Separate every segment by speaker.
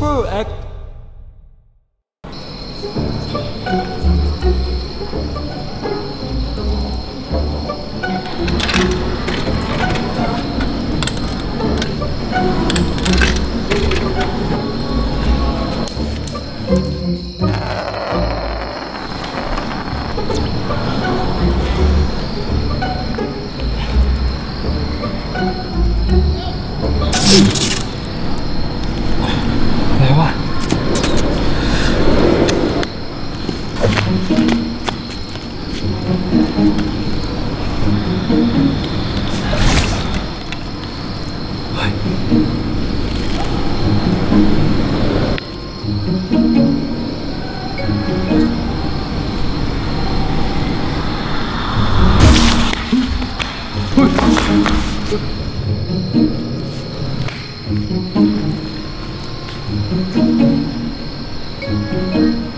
Speaker 1: Cover Act. Thank Thank you.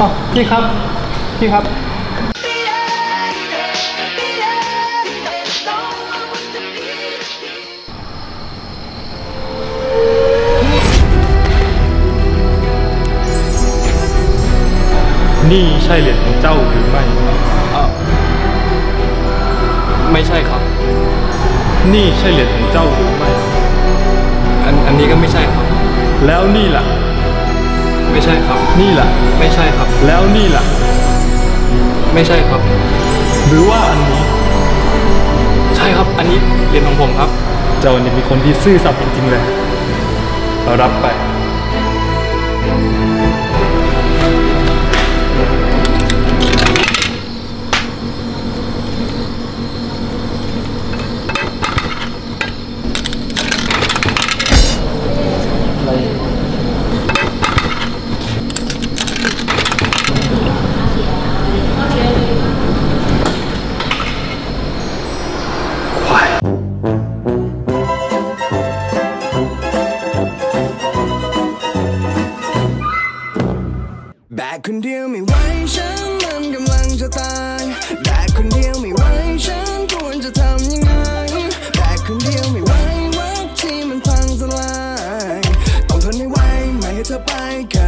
Speaker 1: อ๋อพี่ครับ พี่ครับ นี่ใช่เหรียญของเจ้าหรือไม่
Speaker 2: ไม่ใช่ครับ
Speaker 1: นี่ใช่เหรียญของเจ้าหรือไม่
Speaker 2: อันอันนี้ก็ไม่ใช่ครับ
Speaker 1: แล้วนี่ล่ะ
Speaker 2: ไม่ใช่ครับ
Speaker 1: นี่ล่ะ
Speaker 2: ไม่ใช่ครับ
Speaker 1: แล้วนี่ล่ะ
Speaker 2: ไม่ใช่ครับ
Speaker 1: หรือว่าอันนี้
Speaker 2: ใช่ครับ อันนี้เหรียญของผมครับ
Speaker 1: เจ้านี่เป็นคนที่ซื่อสัตย์จริงๆเลยเรารับไป
Speaker 3: แบกคนเดียวไม่ไหวฉันมันกำลังจะตายแบกคนเดียวไม่ไหวฉันควรจะทำยังไงแบกคนเดียวไม่ไหววัดที่มันพังสลายต้องทนให้ไหวไม่ให้เธอไปกัน